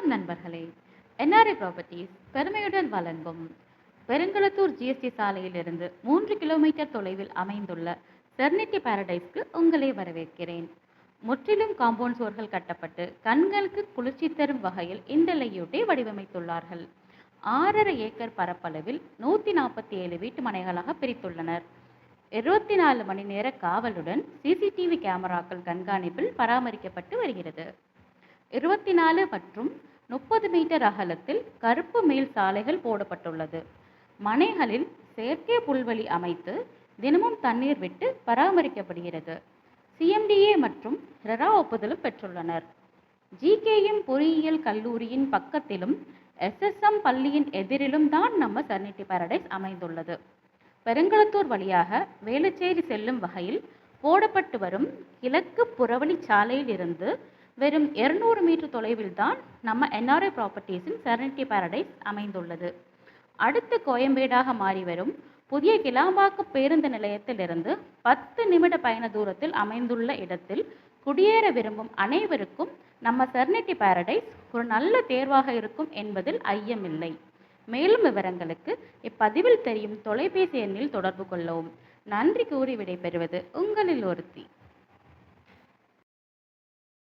வணக்கம் நண்பர்களே. NRI properties பெருமையுடன் வழங்கும் பெருங்குளத்தூர் ஜிஎஸ்டி சாலையிலிருந்து மூன்று கிலோமீட்டர் தொலைவில் அமைந்துள்ள செர்னிட்டி பாரடைஸ்க்கு உங்களை வரவேற்கிறேன். முற்றிலும் காம்பவுண்ட் சுவர்கள் கட்டப்பட்டு கண்களுக்கு குளிர்ச்சி தரும் வகையில் இந்த லேயூட்டை வடிவமைத்துள்ளார்கள். ஆறரை ஏக்கர் பரப்பளவில் நூற்றி நாற்பத்தி ஏழு வீட்டு மனைகளாக பிரித்துள்ளனர். இருபத்தி நாலு மணி நேர காவலுடன் சிசிடிவி கேமராக்கள் கண்காணிப்பில் பராமரிக்கப்பட்டு வருகிறது. இருபத்தி நாலு மற்றும் முப்பது மீட்டர் அகலத்தில் கருப்பு மேல் சாலைகள் போடப்பட்டுள்ளது. மனைகளில் செயற்கை புல்வெளி அமைத்து தினமும் தண்ணீர் விட்டு பராமரிக்கப்படுகிறது. சிஎம்டிஏ மற்றும் ரெரா ஒப்புதலும் பெற்றுள்ளனர். ஜிகேஎம் பொறியியல் கல்லூரியின் பக்கத்திலும் எஸ்எஸ்எம் பள்ளியின் எதிரிலும் தான் நம்ம சர்னிட்டி பாரடைஸ் அமைந்துள்ளது. பெருங்களத்தூர் வழியாக வேலுச்சேரி செல்லும் வகையில் போடப்பட்டு வரும் கிழக்கு புறவழி சாலையில் இருந்து வெறும் இருநூறு மீட்டர் தொலைவில் தான் நம்ம என்ஆர்ஐ ப்ராப்பர்ட்டிஸின் செரனிட்டி பாரடைஸ் அமைந்துள்ளது. அடுத்து கோயம்பேடாக மாறி வரும் புதிய கிளாம்பாக்கம் பேருந்து நிலையத்திலிருந்து பத்து நிமிட பயண தூரத்தில் அமைந்துள்ள இடத்தில் குடியேற விரும்பும் அனைவருக்கும் நம்ம செர்னிட்டி பாரடைஸ் ஒரு நல்ல தேர்வாக இருக்கும் என்பதில் ஐயமில்லை. மேலும் விவரங்களுக்கு இப்பதிவில் தெரியும் தொலைபேசி எண்ணில் தொடர்பு கொள்ளவும். நன்றி கூறி விடைபெறுவது உங்களில் ஒருத்தி.